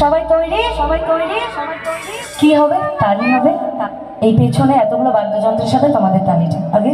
সবাই তৈরি? সবাই তৈরি? কি হবে? তালি হবে? এই পেছনে এতগুলো বাদ্যযন্ত্রের সাথে তোমাদের তালিটা, আগে?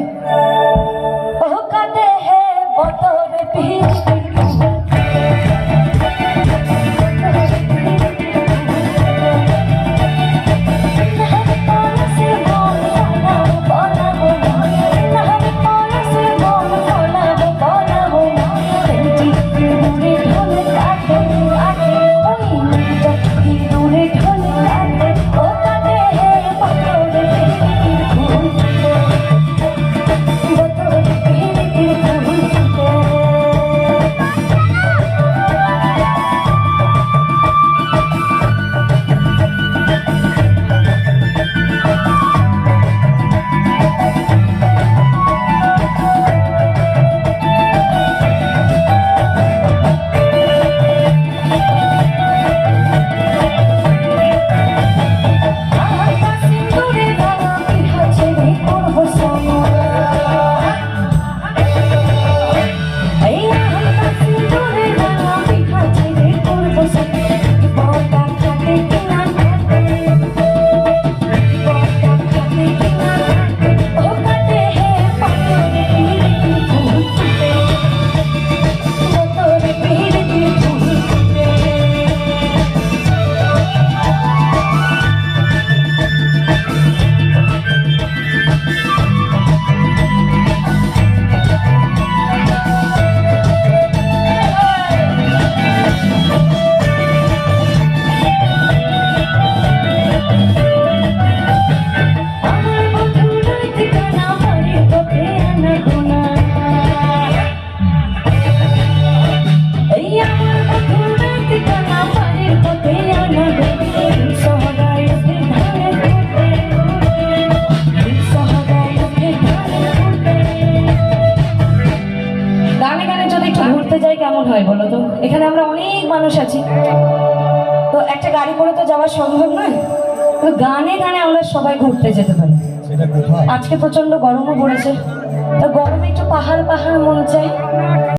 ঘুরতে যাই কেমন হয় বলো তো? এখানে আমরা অনেক মানুষ আছি। তো একটা গাড়ি করে তো যাওয়া সম্ভব নয়? তো গানে গানে আমরা সবাই ঘুরতে যেতে পারি। আজকে প্রচণ্ড গরমও পড়েছে। তো গরমে একটু পাহাড় পাহাড় মন চাই।